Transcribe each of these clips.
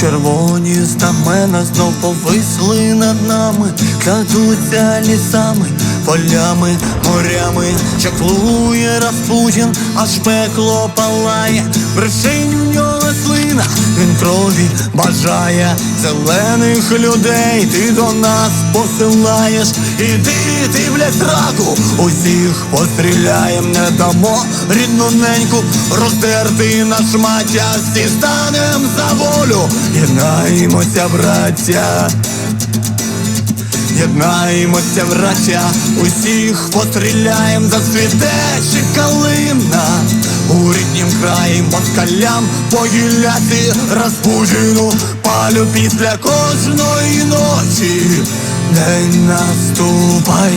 Червоні знамена знов повисли над нами, кладуться лісами, полями, морями, чаклує Распутін, аж пекло палає, Вершинь в нього слина, він крові бажає зелених людей, ти до нас посилаєш, іди, ти, блядь, зраку, усіх постріляєм, не дамо рідну неньку, роздерти на шмаття, всі станем за волю, єднаємося, браття. Єднаємося, браття, усіх постріляєм, зацвіте ще калина У ріднім краї москалям погіляти Распутіну палю після кожної ночі. День наступай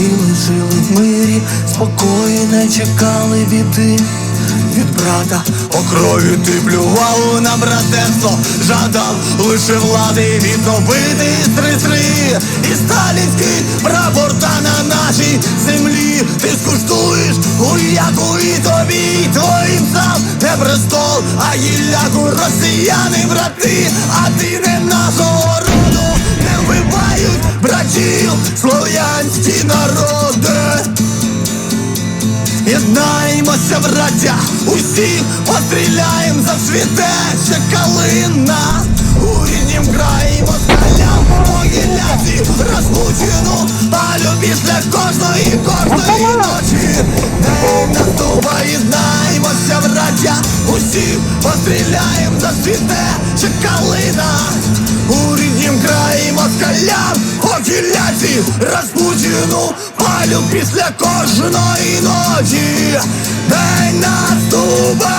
хотіли, жили в мирі, спокою не чекали біди. Від брата по крові ти плював на братерство, жадав лише влади відновити. Три-три. І сталінський прапор та на нашій землі. Ти скуштуєш гуляку і тобі, твоїм сам. Не престол, а гілляку росіяни, брати, а ти не нашого Єднаємося, браття, усіх постріляєм за ще калина. У ріднім краї москалям могиляці Распутіну палю після кожної, кожної ночі. Не наступай, єднаємося, браття, усіх постріляєм за ще калина. У ріднім краї москалям могиляці Распутіну палю після кожної ночі День наступай